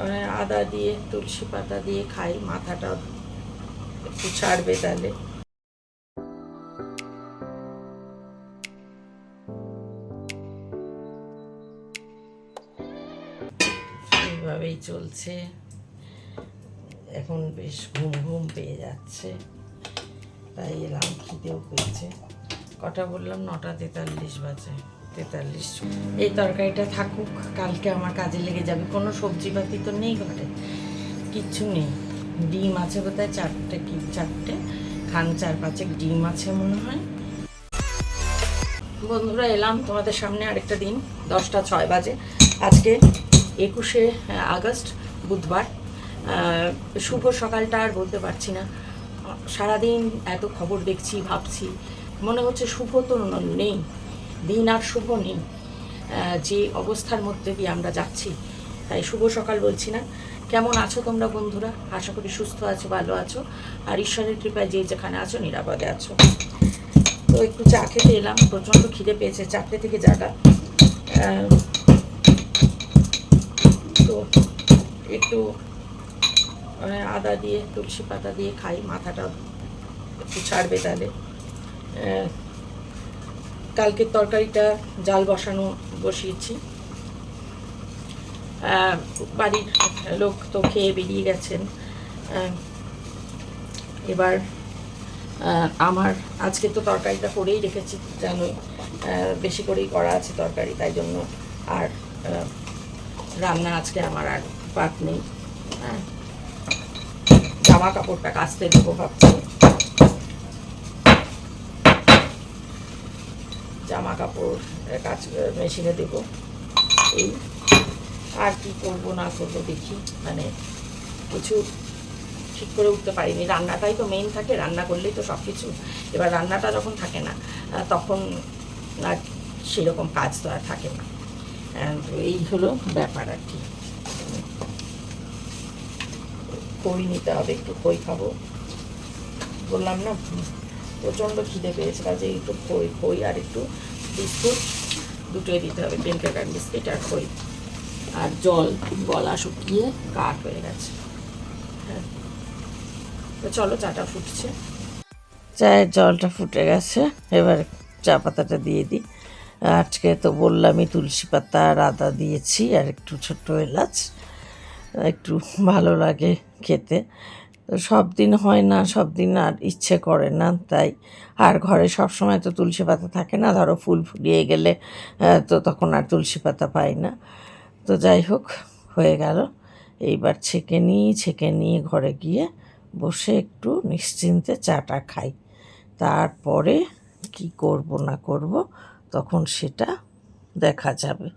মানে আদা দিয়ে, তুলসী পাতা দিয়ে খাই, মাথাটা একটু ছাড়বে তাহলে। এইভাবেই চলছে। এখন বেশ ঘুম ঘুম পেয়ে যাচ্ছে। তাই এলাম খিদেও পেয়েছে। কটা বললাম? নটা তেতাল্লিশ বাজে। তেতাল্লিশ। এই তরকারিটা থাকুক, কালকে আমার কাজে লেগে যাবে। কোনো সবজিপাতি তো নেই ঘরে কিচ্ছু নেই। ডিম আছে বোধহয় চারটে কি, চারটে। খান চার পাঁচেক ডিম আছে মনে হয়। বন্ধুরা, এলাম তোমাদের সামনে আরেকটা দিন, দশটা ছয় বাজে। আজকে একুশে আগস্ট, বুধবার। শুভ সকালটা আর বলতে পারছি না। সারাদিন এত খবর দেখছি, ভাবছি। মনে হচ্ছে শুভ তো নেই। দিন আর শুভ নেই। যে অবস্থার মধ্যে দিয়ে আমরা যাচ্ছি, তাই শুভ সকাল বলছি না। কেমন আছো তোমরা বন্ধুরা? আশা করি সুস্থ আছো, ভালো আছো। আর ঈশ্বরের কৃপায় যে যেখানে আছো, নিরাপদে আছো। তো একটু চা খেতে এলাম, প্রচণ্ড খিদে পেয়েছে, চারটে থেকে জাগা। তো একটু মানে আদা দিয়ে, তুলসী পাতা দিয়ে খাই মাথাটা একটু ছাড়বে তাহলে। কালকের তরকারিটা জাল বসানো বসিয়েছি। বাড়ির লোক তো খেয়ে বেরিয়ে গেছেন। এবার আমার আজকে তো তরকারিটা করেই রেখেছি জানোই বেশি করেই করা আছে তরকারি, তাই জন্য আর রান্না আজকে আমার আর পাত নেই। হ্যাঁ। জামা কাপড়টা কাচতে দেবো ভাবছি। জামা কাপড় কাজ মেশিনে দেবো। এই, আর কি করব, না করব, দেখি। মানে কিছু ঠিক করে উঠতে পারিনি। রান্নাটাই তো মেইন থাকে, রান্না করলেই তো সব কিছু এবার রান্নাটা যখন থাকে না তখন আর সেরকম কাজ তো আর থাকে না। এই হলো ব্যাপার আর কি। খই নিতে হবে, একটু খই খাব? বললাম না প্রচণ্ড খিদে পেয়েছে কাজে একটু খই খই আর একটু বিস্কুট দুটোই দিতে হবে পেন পেপার বিস্কিট আর খই। আর জল, গলা শুকিয়ে কাঠ হয়ে গেছে। হ্যাঁ। তো চলো চাটা ফুটছে। চায়ের জলটা ফুটে গেছে, এবার চা পাতাটা দিয়ে দিই। আজকে তো বললামই তুলসী পাতা আর আদা দিয়েছি আর একটু ছোট্ট এলাচ, একটু ভালো লাগে খেতে। তো সব দিন হয় না, সব দিন আর ইচ্ছে করে না, তাই আর ঘরে সব সময় তো তুলসী পাতা থাকে না, ধরো ফুল ফুলিয়ে গেলে তো তখন আর তুলসী পাতা পাই না। তো যাই হোক, হয়ে গেল। এইবার ছেঁকে নিই, ছেঁকে নিয়ে ঘরে গিয়ে বসে একটু নিশ্চিন্তে চাটা খাই। তারপরে কি করব না করব, তখন সেটা দেখা যাবে।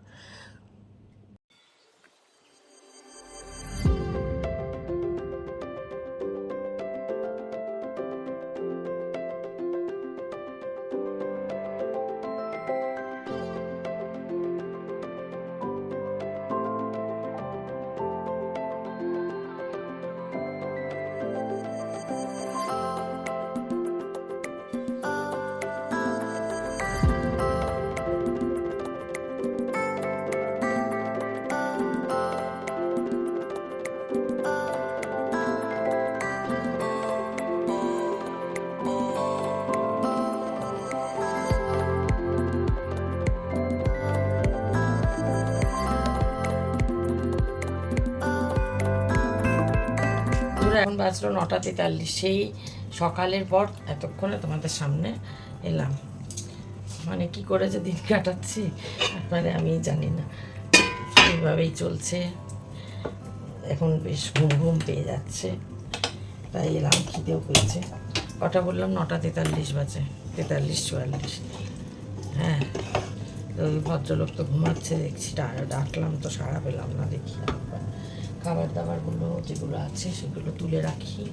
এখন বাজলো নটা তেতাল্লিশ। সেই সকালের পর এতক্ষণে তোমাদের সামনে এলাম। মানে কি করে যে দিন কাটাচ্ছি মানে আমি জানি না। এইভাবেই চলছে। এখন বেশ ঘুম ঘুম পেয়ে যাচ্ছে। তাই এলাম, খিদেও পেয়েছে। কটা বললাম নটা তেতাল্লিশ বাজে, তেতাল্লিশ চুয়াল্লিশ। হ্যাঁ ওই ভদ্রলোক তো ঘুমাচ্ছে, দেখছি ডাকলাম তো সাড়া পেলাম না, দেখি। খাবার দাবারগুলো যেগুলো আছে সেগুলো তুলে রাখি।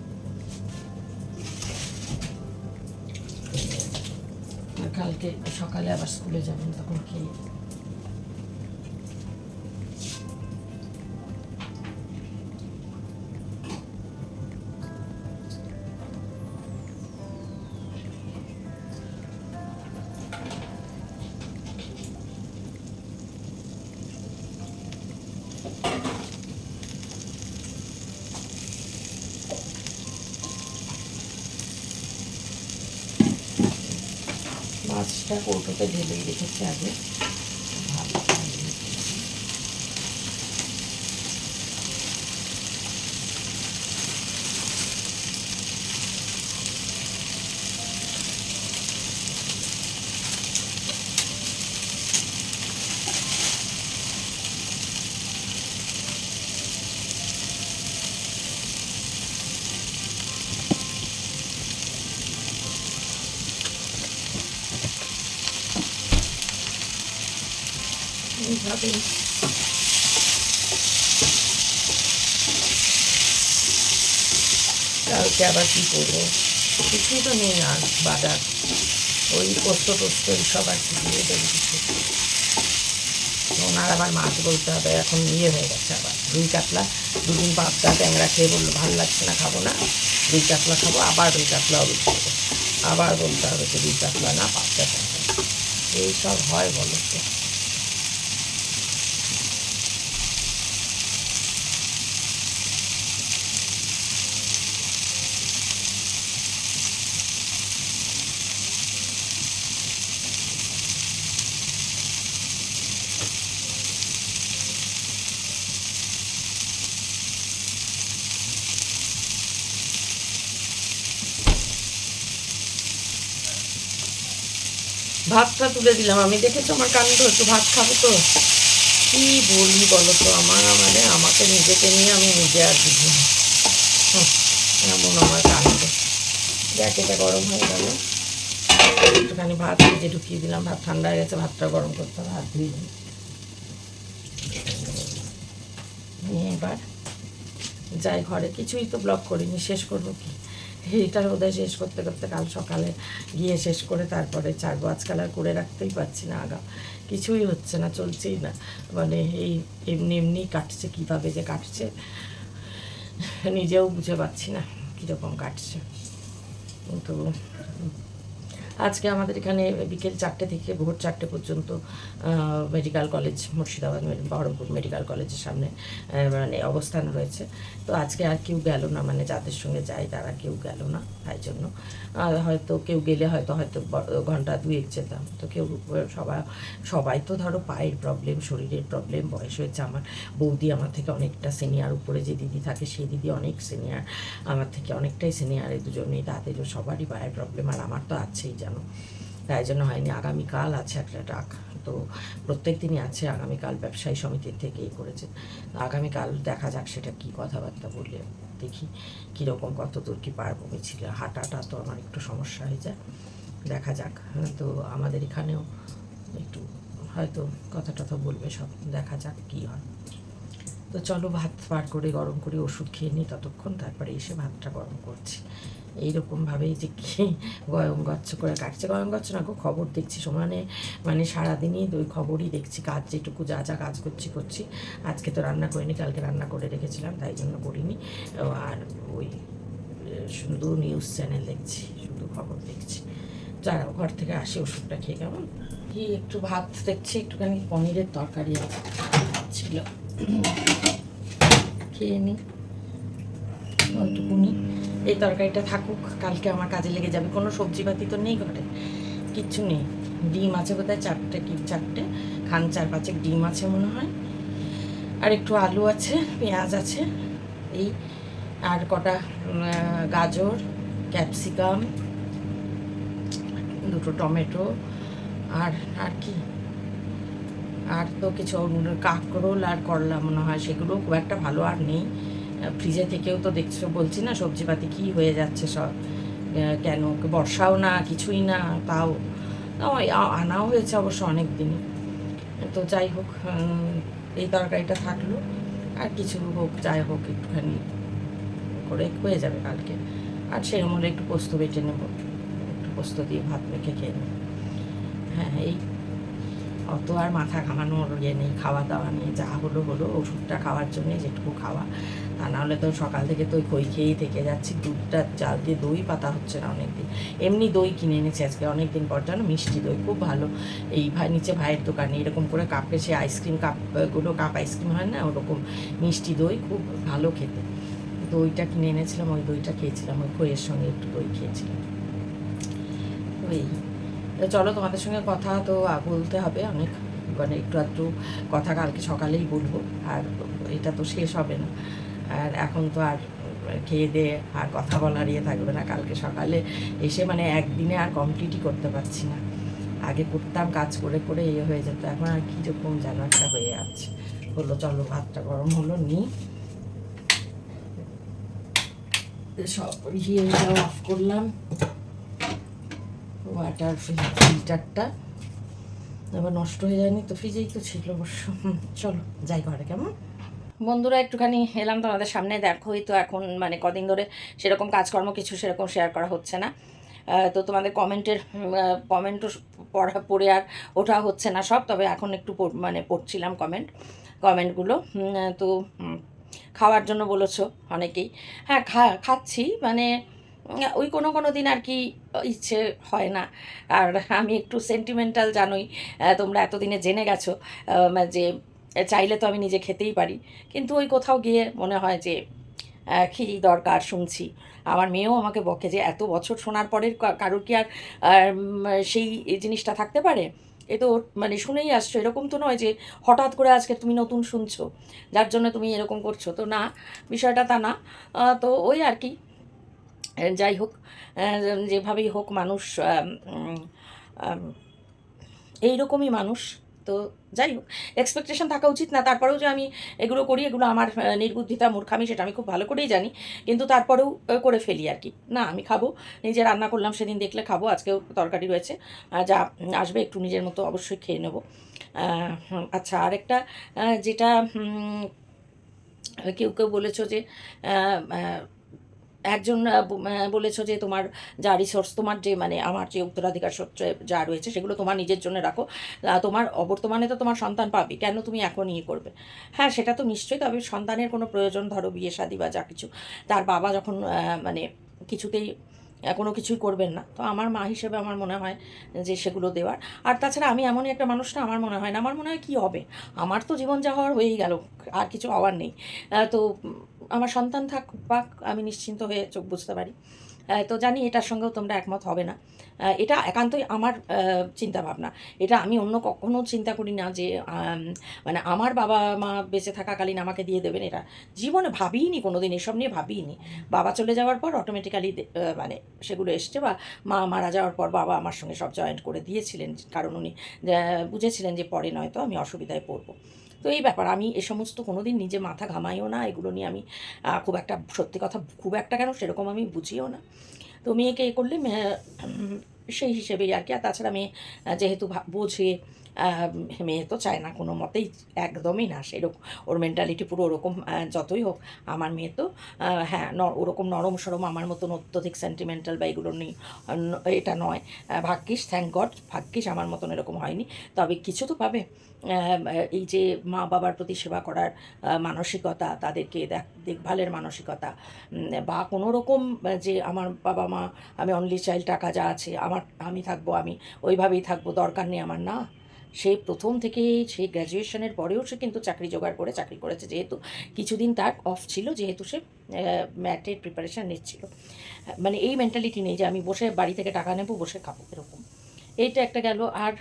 কালকে সকালে আবার স্কুলে যাবেন তখন খেয়ে মাছটা কৌটোতে ঢেলেই রেখেছি আগে ভাতটা দিয়ে দিই। এইভাবে কালকে আবার কী করব? কিছুই তো নেই আর বাজার। ওই পোস্ত টোস্ত এইসব আর কি দিয়ে দেবে কিছু। ওনার আবার মাছ বলতে হবে, এখন ইয়ে হয়ে গেছে আবার। রুই কাতলা, দুদিন পাবদা ট্যাংরা খেয়ে বলল, ভালো লাগছে না, খাব না। রুই কাতলা খাব, আবার রুই কাতলাও রুই খাব আবার বলতে হবে যে রুই কাতলা না পাবদা ট্যাংরা। এইসব হয় বলো তো। ভাতটা তুলে দিলাম। আমি দেখেছ আমার কাণ্ড একটু ভাত খাব তো। কি বলি বলো তো? আমার মানে আমাকে নিজেকে নিয়ে আমি নিজে আর বুঝি না। হুঁ, এমন আমার কাণ্ড। দেখ এটা গরম হয়ে গেল। একটুখানি ভাত ভেজে ঢুকিয়ে দিলাম। ভাত ঠান্ডা হয়ে গেছে ভাতটা গরম করতে হবে হাত ধুয়ে। নিয়ে এবার যাই ঘরে। কিছুই তো ব্লক করিনি। শেষ করব কি? এইটার বোধহয় শেষ করতে করতে কাল সকালে গিয়ে শেষ করে তারপরে ছাড়বো। আজকাল আর করে রাখতেই পারছি না আগাম। কিছুই হচ্ছে না, চলছেই না। মানে এই এমনি এমনি কাটছে, কীভাবে যে কাটছে, নিজেও বুঝে পাচ্ছি না কীরকম কাটছে। কিন্তু আজকে আমাদের এখানে বিকেল চারটে থেকে ভোর চারটে পর্যন্ত medical college Murshidabad Baharampur medical কলেজের সামনে মানে অবস্থান রয়েছে। তো আজকে আর কেউ গেল না মানে যাদের সঙ্গে যাই তারা কেউ গেল না, তাই জন্য। হয়তো কেউ গেলে হয়তো হয়তো ঘণ্টা দুয়েক যেতাম। তো কেউ সবাই সবাই তো ধরো পায়ের প্রবলেম শরীরের প্রবলেম বয়স হয়েছে আমার। বৌদি আমার থেকে অনেকটা সিনিয়র উপরে যে দিদি থাকে সেই দিদি অনেক সিনিয়র আমার থেকে অনেকটাই সিনিয়র এই দুজনেই, তাদেরও সবারই পায়ের প্রবলেম আর আমার তো আছেই জানো তাই জন্য হয়নি। আগামীকাল আছে একটা ডাক। তো প্রত্যেক দিনই আছে আগামীকাল ব্যবসায়ী সমিতির থেকে থেকেই করেছে। আগামীকাল দেখা যাক সেটা কি কথাবার্তা বললে দেখি কীরকম কত দূর কী পারব মিছিলে। হাঁটাটা তো আমার একটু সমস্যা হয়ে যায়। দেখা যাক। হ্যাঁ, তো আমাদের এখানেও একটু হয়তো কথা টথা বলবে সব। দেখা যাক কী হয়। তো চলো ভাত পার করে গরম করে ওষুধ খেয়ে নিই ততক্ষণ তারপরে এসে ভাতটা গরম করছি। এইরকমভাবেই যে কি গয়ম গচ্ছ করে কাটছে। গয়ম গচ্ছ না গো, খবর দেখছি সমানে মানে সারাদিনই ওই খবরই দেখছি, কাজ যেটুকু যা যা কাজ করছি করছি। আজকে তো রান্না করিনি, কালকে রান্না করে রেখেছিলাম, তাই জন্য করিনি। আর ওই শুধু নিউজ চ্যানেল দেখছি, শুধু খবর দেখছি। যারা ঘর থেকে আসি, ওষুধটা খেয়ে কেমন? কি একটু ভাত দেখছি, একটুখানি পনিরের তরকারি ছিল। খেয়ে নিই ওইটুকুনি এই তরকারিটা থাকুক, কালকে আমার কাজে লেগে যাবে। কোনো সবজিপাতি তো নেই ঘরে কিচ্ছু নেই। ডিম আছে বোধহয় চারটে কি চারটে, খান চার পাঁচেক ডিম আছে মনে হয়। আর একটু আলু আছে, পেঁয়াজ আছে, এই আর কটা গাজর, ক্যাপসিকাম, দুটো টমেটো, আর আর কি? আর তো কিছু কাঁকরোল আর করলা মনে হয়, সেগুলো খুব একটা ভালো আর নেই। ফ্রিজে থেকেও তো দেখছ, বলছি না সবজিপাতি কী হয়ে যাচ্ছে সব। কেন? বর্ষাও না, কিছুই না, তাও। আনাও হয়েছে অবশ্য অনেক দিনই তো যাই হোক এই তরকারিটা থাকল। আর কিছু হোক, যাই হোক, একটুখানি করে হয়ে যাবে কালকে। আর সেরকম হলে একটু পোস্ত বেটে নেব। একটু পোস্ত দিয়ে ভাত মেখে খেয়ে নেব। হ্যাঁ এই অত আর মাথা ঘামানোর ইয়ে নেই, খাওয়া দাওয়া নেই, যা হলো হলো, ওষুধটা খাওয়ার জন্যে যেটুকু খাওয়া। তা নাহলে তো সকাল থেকে তো খই খেয়েই থেকে যাচ্ছি, দুধটা চাল দিয়ে দই পাতা হচ্ছে না অনেক দিন এমনি দই কিনে এনেছি আজকে অনেক দিন পর, জানো মিষ্টি দই, খুব ভালো। এই ভাই, নিচে ভাইয়ের দোকানে এরকম করে কাপে সে আইসক্রিম কাপগুলো কাপ আইসক্রিম হয় না, ওরকম মিষ্টি দই, খুব ভালো খেতে। দইটা কিনে এনেছিলাম, ওই দইটা খেয়েছিলাম, ওই খইয়ের সঙ্গে একটু দই খেয়েছিলাম। ওই। তো চলো তোমাদের সঙ্গে কথা তো বলতে হবে অনেক মানে একটু একটু কথা কালকে সকালেই বলব, আর এটা তো শেষ হবে না। আর এখন তো আর খেয়ে দিয়ে আর কথা বলার ইয়ে থাকবে না। কালকে সকালে এসে মানে একদিনে আর কমপ্লিটই করতে পারছি না। আগে করতাম, কাজ করে করে ইয়ে হয়ে যেত, এখন আর কীরকম যেন একটা হয়ে যাচ্ছে। হলো চলো ভাতটা গরম হলো নিই সব ইয়ে অফ করলাম। ওয়াটার ফিল্টারটা এবার নষ্ট হয়ে যায়নি তো ফ্রিজেই তো ছিল অবশ্য। চলো, যাই ঘরে কেমন? বন্ধুরা, একটুখানি এলাম তোমাদের সামনে, দেখোই তো এখন মানে কদিন ধরে সেরকম কাজকর্ম, কিছু সেরকম শেয়ার করা হচ্ছে না। তো তোমাদের কমেন্টের কমেন্টও পড়া, পড়ে আর ওঠা হচ্ছে না সব, তবে এখন একটু মানে পড়ছিলাম কমেন্ট কমেন্টগুলো তো খাওয়ার জন্য বলেছ অনেকেই। হ্যাঁ খা, খাচ্ছি মানে ওই কোনো কোনো দিন আর কি ইচ্ছে হয় না। আর আমি একটু সেন্টিমেন্টাল জানোই তোমরা এতদিনে জেনে গেছো যে চাইলে তো আমি নিজে খেতেই পারি। কিন্তু ওই কোথাও গিয়ে মনে হয় যে কি দরকার শুনছি। আমার মেয়েও আমাকে বকে যে, এত বছর শোনার পরের কা- কারোর কি আর সেই জিনিসটা থাকতে পারে? এ তো মানে শুনেই আসছো, এরকম তো নয় যে, হঠাৎ করে আজকে তুমি নতুন শুনছো, যার জন্য তুমি এরকম করছ। তো না, বিষয়টা তা না। তো ওই আর কি যাই হোক যেভাবেই হোক মানুষ এইরকমই মানুষ। তো যাই হোক এক্সপেকটেশন থাকা উচিত না। তারপরেও যে আমি এগুলো করি, এগুলো আমার নির্বুদ্ধিতা, মূর্খামি, সেটা আমি খুব ভালো করেই জানি। কিন্তু তারপরেও করে ফেলি আর কি। না, আমি খাব, নিজে রান্না করলাম, সেদিন দেখলে খাব, আজকেও তরকারি রয়েছে। যা আসবে, একটু নিজের মতো অবশ্যই খেয়ে নেব। আচ্ছা আরেকটা যেটা কেউ কেউ বলেছ যে একজন বলেছ যে তোমার যা রিসোর্স তোমার যে মানে আমার যে উত্তরাধিকার সূত্রে যা রয়েছে সেগুলো তোমার নিজের জন্য রাখো। তোমার অবর্তমানে তো তোমার সন্তান পাবে, কেন তুমি এখন ইয়ে করবে? হ্যাঁ সেটা তো নিশ্চয়ই, তবে সন্তানের কোনো প্রয়োজন, ধরো বিয়ে, শাদী বা যা কিছু। তার বাবা যখন মানে কিছুতেই কোনো কিছুই করবেন না। তো আমার মা হিসেবে আমার মনে হয় যে সেগুলো দেওয়ার। আর তাছাড়া আমি এমনই একটা মানুষ না, আমার মনে হয় না, আমার মনে হয় কী হবে? আমার তো জীবন যা হওয়ার হয়েই গেল, আর কিছু হওয়ার নেই। তো আমার সন্তান থাক পাক, আমি নিশ্চিন্ত হয়ে চোখ বুঝতে পারি। তো জানি এটার সঙ্গেও তোমরা একমত হবে না। এটা একান্তই আমার চিন্তা ভাবনা এটা আমি অন্য কখনো চিন্তা করি না যে মানে আমার বাবা মা বেঁচে থাকাকালীন আমাকে দিয়ে দেবেন এটা। জীবনে ভাবিনি কোনো দিন এসব নিয়ে ভাবিনি বাবা চলে যাওয়ার পর অটোমেটিক্যালি মানে সেগুলো এসছে বা মা মারা যাওয়ার পর বাবা আমার সঙ্গে সব জয়েন্ট করে দিয়েছিলেন। কারণ উনি বুঝেছিলেন যে পরে নয়তো আমি অসুবিধায় পড়ব। তো এই ব্যাপার, আমি এ সমস্ত কোনো দিন নিজে মাথা ঘামাইও না, এগুলো নিয়ে আমি খুব একটা সত্যি কথা খুব একটা কেন সেরকম আমি বুঝিও না। তো মেয়েকে এ করলে সেই হিসেবেই আর কি। আর তাছাড়া মেয়ে যেহেতু বোঝে মেয়ে তো চায় না, কোনো মতেই একদমই না, সেরকম ওর মেন্টালিটি পুরো ওরকম যতই হোক, আমার মেয়ে তো হ্যাঁ ন- ওরকম নরম সরম, আমার মতন অত্যধিক সেন্টিমেন্টাল বা এগুলো নেই এটা নয় ভাগ্যিস থ্যাংক গড ভাগ্যিস আমার মতন এরকম হয়নি, তবে কিছু তো পাবে এই যে মা বাবার প্রতি সেবা করার মানসিকতা, তাদেরকে দেখ- দেখভালের মানসিকতা বা কোনো রকম যে আমার বাবা মা, আমি অনলি চাইল্ড টাকা যা আছে, আমার, আমি থাকব, আমি ওইভাবেই থাকব, দরকার নেই আমার, না। সে প্রথম থেকে সেই গ্র্যাজুয়েশনের পরেও সে কিন্তু চাকরি জোগাড় করে চাকরি করেছে, যেহেতু কিছুদিন তার অফ ছিল, যেহেতু সে ম্যাটের প্রিপারেশান নিচ্ছিল। মানে এই মেন্টালিটি নেই যে আমি বসে বাড়ি থেকে টাকা নেব, বসে খাব, এরকম। এইটা একটা গেল। আর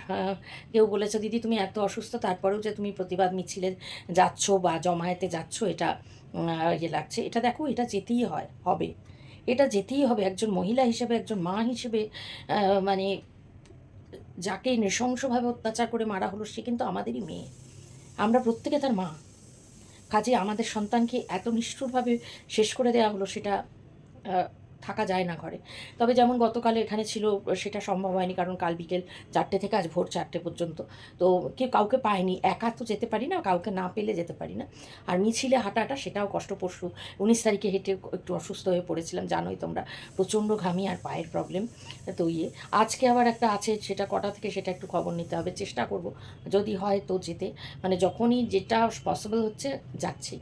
কেউ বলেছে, দিদি, তুমি এত অসুস্থ, তারপরেও যে তুমি প্রতিবাদ মিছিলে যাচ্ছ বা জমায়েতে যাচ্ছ, এটা ইয়ে লাগছে। এটা দেখো, এটা যেতেই হয়, হবে। এটা যেতেই হবে, একজন মহিলা হিসেবে, একজন মা হিসেবে মানে যাকে নৃশংসভাবে অত্যাচার করে মারা হলো, সে কিন্তু আমাদেরই মেয়ে। আমরা প্রত্যেকে তার মা। কাজে আমাদের সন্তানকে এত নিষ্ঠুরভাবে শেষ করে দেওয়া হলো, সেটা থাকা যায় না ঘরে। তবে যেমন গতকাল এখানে ছিল, সেটা সম্ভব হয়নি কারণ কাল বিকেল চারটে থেকে আজ ভোর চারটে পর্যন্ত। তো কেউ কাউকে পায়নি, একা তো যেতে পারি না, কাউকে না পেলে যেতে পারি না। আর মিছিলে হাঁটাটা সেটাও কষ্ট পরশু উনিশ তারিখে হেঁটে একটু অসুস্থ হয়ে পড়েছিলাম, জানোই তোমরা, প্রচণ্ড ঘামি আর পায়ের প্রবলেম তো ইয়ে। আজকে আবার একটা আছে, সেটা কটা থেকে সেটা একটু খবর নিতে হবে, চেষ্টা করব, যদি হয় তো যেতে। মানে যখনই যেটা পসিবল হচ্ছে, যাচ্ছি।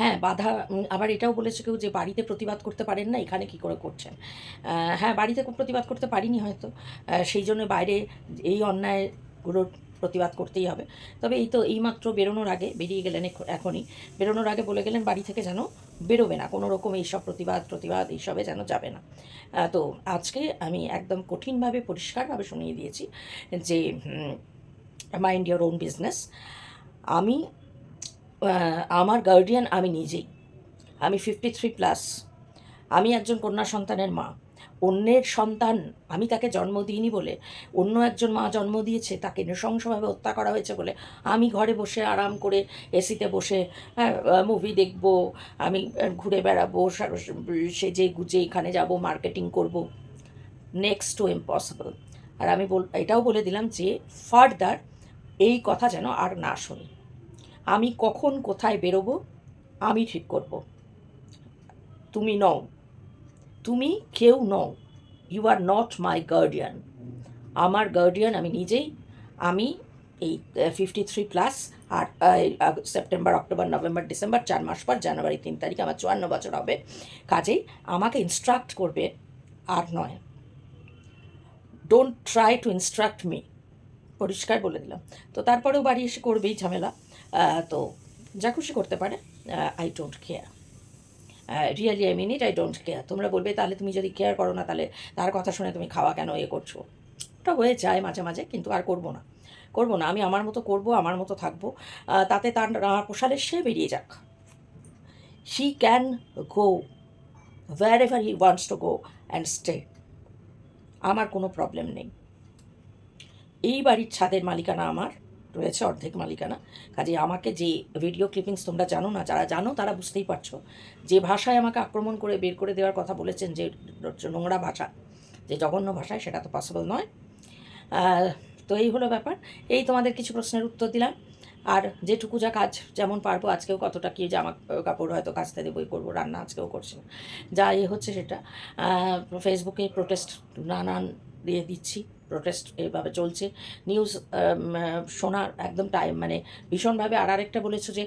হ্যাঁ বাধা আবার এটাও বলেছে কেউ যে বাড়িতে প্রতিবাদ করতে পারেন না, এখানে কি করে করছেন? হ্যাঁ বাড়িতে প্রতিবাদ করতে পারিনি হয়তো। সেই জন্য বাইরে এই অন্যায়গুলোর প্রতিবাদ করতেই হবে। তবে এই তো এইমাত্র বেরোনোর আগে বেরিয়ে গেলেন এখনই। বেরোনোর আগে বলে গেলেন, বাড়ি থেকে যেন বেরোবে না। কোনো রকম এইসব প্রতিবাদ প্রতিবাদ এইসবে যেন যাবে না। তো আজকে আমি একদম কঠিনভাবে, পরিষ্কারভাবে শুনিয়ে দিয়েছি যে মাইন্ড ইয়োর ওন বিজনেস আমি আমার গার্ডিয়ান আমি নিজেই। আমি ফিফটি থ্রি প্লাস আমি একজন কন্যা সন্তানের মা। অন্যের সন্তান আমি তাকে জন্ম দিইনি বলে, অন্য একজন মা জন্ম দিয়েছে, তাকে নৃশংসভাবে হত্যা করা হয়েছে বলে আমি ঘরে বসে আরাম করে এসিতে বসে মুভি দেখব, আমি ঘুরে বেড়াবো সেজে গুজে এখানে যাব মার্কেটিং করব। নেক্সট টু ইম্পসিবল আর আমি বল, এটাও বলে দিলাম যে ফার্দার এই কথা যেন আর না শুনি। আমি কখন কোথায় বেরোবো? আমি ঠিক করব। তুমি নও। তুমি কেউ নও। You are not my guardian আমার গার্ডিয়ান আমি নিজেই। আমি এই ফিফটি থ্রি প্লাস আর সেপ্টেম্বর অক্টোবর নভেম্বর ডিসেম্বর চার মাস পর জানুয়ারি তিন তারিখ আমার চুয়ান্ন বছর হবে। কাজেই আমাকে ইনস্ট্রাক্ট করবে আর নয়। Don't try to instruct me পরিষ্কার বলে দিলাম। তো তারপরেও বাড়ি এসে করবেই ঝামেলা। তো যা খুশি করতে পারে I don't care really I mean it I don't care তোমরা বলবে, তাহলে তুমি যদি কেয়ার করো না, তাহলে তার কথা শুনে তুমি খাওয়া কেন এ করছ? ওটা হয়ে যায় মাঝে মাঝে, কিন্তু আর করব না। করব না, আমি আমার মতো করব, আমার মতো থাকব তাতে তার পোষালে সে বেরিয়ে যাক। He can go wherever he wants to go and stay আমার কোনো প্রবলেম নেই। এই বাড়ির ছাদের মালিকানা আমার। রয়েছে অর্ধেক মালিকানা। কাজে আমাকে যে ভিডিও ক্লিপিংস তোমরা জানো না, যারা জানো তারা বুঝতেই পারছ। যে ভাষায় আমাকে আক্রমণ করে বের করে দেওয়ার কথা বলেছেন যে নোংরা ভাষা, যে জঘন্য ভাষায়, সেটা তো পসিবল নয়। তো এই হলো ব্যাপার। এই তোমাদের কিছু প্রশ্নের উত্তর দিলাম। আর যেটুকু যা কাজ, যেমন পারব আজকেও কতটা কি জামা কাপড় হয়তো কাচতে দেবোই করব, রান্না আজকেও করছি যা এ হচ্ছে সেটা। ফেসবুকে প্রোটেস্ট নানান দিয়ে দিচ্ছি। প্রোটেস্ট এভাবে চলছে। নিউজ শোনার একদম টাইম মানে ভীষণভাবে আর আরেকটা বলেছ যে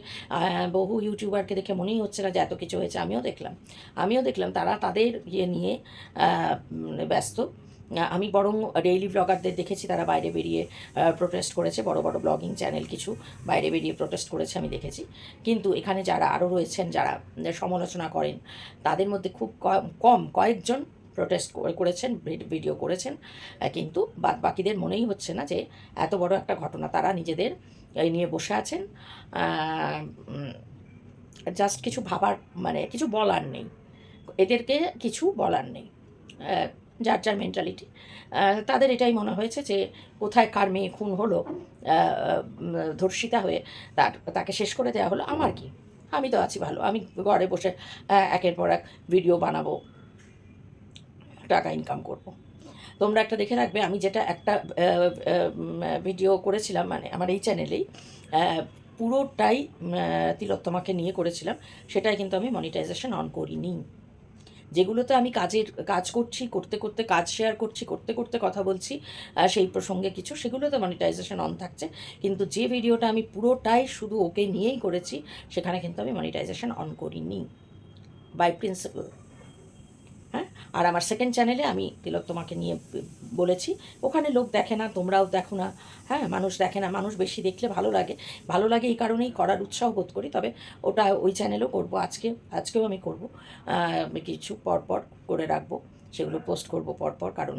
বহু ইউটিউবারকে দেখে মনেই হচ্ছে না যে এত কিছু হয়েছে। আমিও দেখলাম। আমিও দেখলাম তারা তাদের ইয়ে নিয়ে ব্যস্ত। আমি বরং ডেইলি ব্লগারদের দেখেছি, তারা বাইরে বেরিয়ে প্রোটেস্ট করেছে। বড় বড় ব্লগিং চ্যানেল কিছু বাইরে বেরিয়ে প্রোটেস্ট করেছে আমি দেখেছি। কিন্তু এখানে যারা আরও রয়েছেন, যারা সমালোচনা করেন, তাদের মধ্যে খুব কম কয়েকজন প্রোটেস্ট করেছেন ভিডিও করেছেন কিন্তু বাদ বাকিদের মনেই হচ্ছে না যে এত বড় একটা ঘটনা তারা নিজেদের এই নিয়ে বসে আছেন। জাস্ট কিছু ভাবার মানে কিছু বলার নেই। এদেরকে কিছু বলার নেই যার যার মেন্টালিটি তাদের এটাই মনে হয়েছে যে কোথায় কার মেয়ে খুন হলো ধর্ষিতা হয়ে তার, তাকে শেষ করে দেওয়া হলো। আমার কি? আমি তো আছি ভালো। আমি ঘরে বসে একের পর এক ভিডিও বানাবো। টাকা ইনকাম করব। তোমরা একটা দেখে রাখবে, আমি যেটা একটা ভিডিও করেছিলাম মানে আমার এই চ্যানেলেই পুরোটাই তিলোত্তমাকে নিয়ে করেছিলাম, সেটাই কিন্তু আমি মনিটাইজেশন অন করিনি। যেগুলোতে আমি কাজের, কাজ করছি, করতে করতে, কাজ শেয়ার করছি, করতে করতে কথা বলছি সেই প্রসঙ্গে কিছু, সেগুলোতে মনিটাইজেশন অন থাকছে। কিন্তু যে ভিডিওটা আমি পুরোটাই শুধু ওকে নিয়েই করেছি, সেখানে কিন্তু আমি মনিটাইজেশন অন করিনি। বাই প্রিন্সিপাল আর আমার সেকেন্ড চ্যানেলে আমি তিলক তোমাকে নিয়ে বলেছি। ওখানে লোক দেখে না, তোমরাও দেখো না। হ্যাঁ মানুষ দেখে না, মানুষ বেশি দেখলে ভালো লাগে। ভালো লাগে এই কারণেই করার উৎসাহ বোধ করি, তবে ওটা ওই চ্যানেলেও করব আজকে, আজকেও আমি করব। কিছু পরপর করে রাখব, সেগুলো পোস্ট করব পরপর, কারণ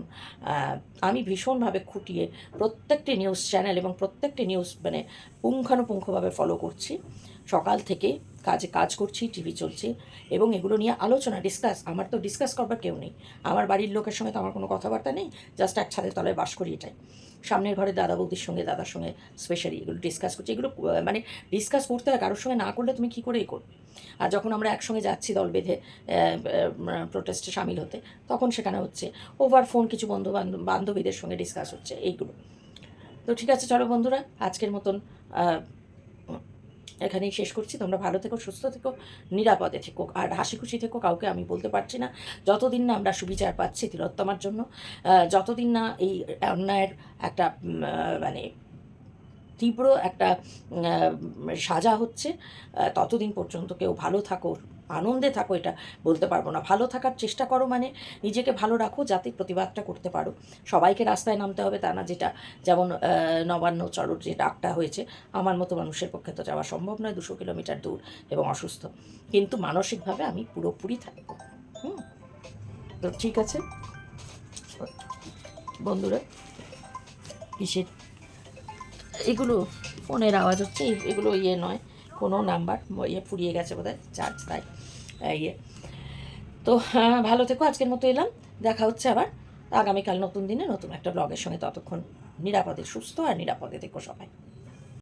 আমি ভীষণভাবে খুঁটিয়ে প্রত্যেকটি নিউজ চ্যানেল এবং প্রত্যেকটি নিউজ মানে পুঙ্খানুপুঙ্খভাবে ফলো করছি। সকাল থেকে কাজে কাজ করছি টিভি চলছে এবং এগুলো নিয়ে আলোচনা ডিসকাস আমার তো ডিসকাস করবার কেউ নেই। আমার বাড়ির লোকের সঙ্গে তো আমার কোনো কথাবার্তা নেই। জাস্ট এক ছাদের তলায় বাস করি এটাই। সামনের ঘরে দাদা বৌদির সঙ্গে, দাদার সঙ্গে স্পেশালি এগুলো ডিসকাস করছি। এগুলো মানে ডিসকাস করতে হয়, কারোর সঙ্গে না করলে তুমি কী করে এ করবে? আর যখন আমরা একসঙ্গে যাচ্ছি দল বেঁধে প্রোটেস্টে সামিল হতে, তখন সেখানে হচ্ছে ওভার ফোন কিছু বন্ধু বান্ধব বান্ধবীদের সঙ্গে ডিসকাস হচ্ছে, এইগুলো। তো ঠিক আছে, চলো বন্ধুরা, আজকের মতন এখানেই শেষ করছি। তোমরা ভালো থেকো, সুস্থ থেকো, নিরাপদে থেকো। আর হাসি খুশি থেকো, কাউকে আমি বলতে পারছি না। যতদিন না আমরা সুবিচার পাচ্ছি তিলোত্তমার জন্য যতদিন না এই অন্যায়ের একটা মানে তীব্র একটা সাজা হচ্ছে ততদিন পর্যন্ত কেউ ভালো থাকো আনন্দে থাকো, এটা বলতে পারব না। ভালো থাকার চেষ্টা করো মানে নিজেকে ভালো রাখো যাতে প্রতিবাদটা করতে পারো। সবাইকে রাস্তায় নামতে হবে তা না, যেটা যেমন নবান্ন চরর যে ডাকটা হয়েছে, আমার মতো মানুষের পক্ষে তো যাওয়া সম্ভব নয়, দুশো কিলোমিটার দূর এবং অসুস্থ। কিন্তু মানসিকভাবে আমি পুরোপুরি থাকব। হুম? তো ঠিক আছে? বন্ধুরা, কিসের? এগুলো ফোনের আওয়াজ হচ্ছে, এগুলো ইয়ে নয়, কোনো নাম্বার ইয়ে ফুরিয়ে গেছে বোধহয়, চার্জ তাই। ইয়ে তো হ্যাঁ, ভালো থেকো আজকের মতো এলাম। দেখা হচ্ছে আবার আগামীকাল নতুন দিনে নতুন একটা ব্লগের সঙ্গে। ততক্ষণ নিরাপদে সুস্থ আর নিরাপদে থেকো সবাই।